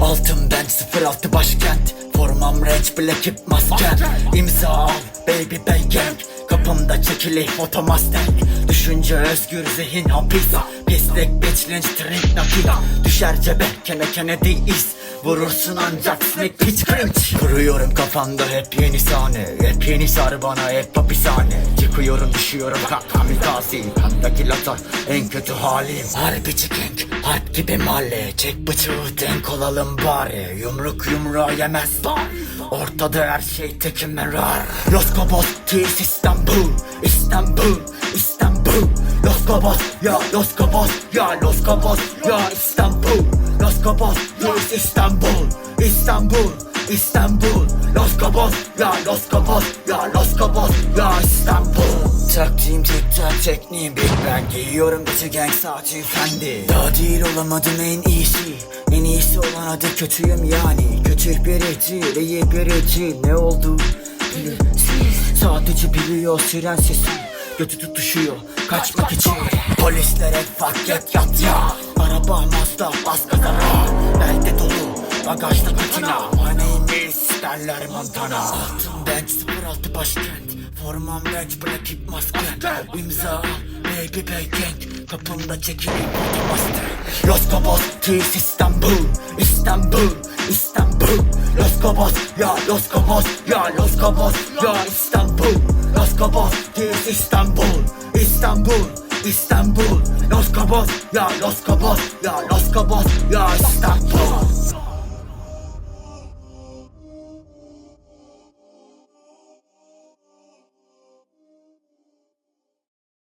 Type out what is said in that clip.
Altın ben 06 başkent. Formam range black ip masken İmza al baby bang gang. Kapımda çekili foto mustang Düşünce özgür zihin hapis. Pislik bitch lynch drink nakit. Düşer cebe kene kene is Vurursun ancak snake pitch cringe Kuruyorum kafanda hep yeni sahne. Hep yeni sar bana hep hapishane. Çıkıyorum düşüyorum ha kamikaze. Kamdaki latar en kötü halim. Harbi chicken harp gibi mahalle. Çek bıçağı denk olalım bari. Yumruk yumruğa yemez Ortada her şey tekim merar Los Cabos Tis İstanbul İstanbul İstanbul. Los Cabos ya Los Cabos ya Los Cabos ya İstanbul Los Cabos Tis İstanbul İstanbul İstanbul. Los Cabos ya Los Cabos ya Los Cabos ya İstanbul. Taktiğim tek tak tekniğim Big Bang. Giyiyorum bütün gang saati efendi. Daha değil olamadım en iyisi. En iyisi olan adı kötüyüm yani. Kötü biri değil iyi biri değil Ne oldu? Bilirsiz Sadece biliyor siren sesi. Götü tutuşuyor kaçmak için. Polislere fark et yat ya bagajda patina My name is derler Montana. Altın bench 06 başkent. Formam black ip masken İmza baby bang gang. Kapımda çekili foto mustang Los Cabos Tis İstanbul İstanbul İstanbul. Los Cabos ya Los Cabos ya Los Cabos ya İstanbul. Los Cabos Tis İstanbul İstanbul İstanbul. Los Cabos ya Los Cabos ya Los Cabos ya İstanbul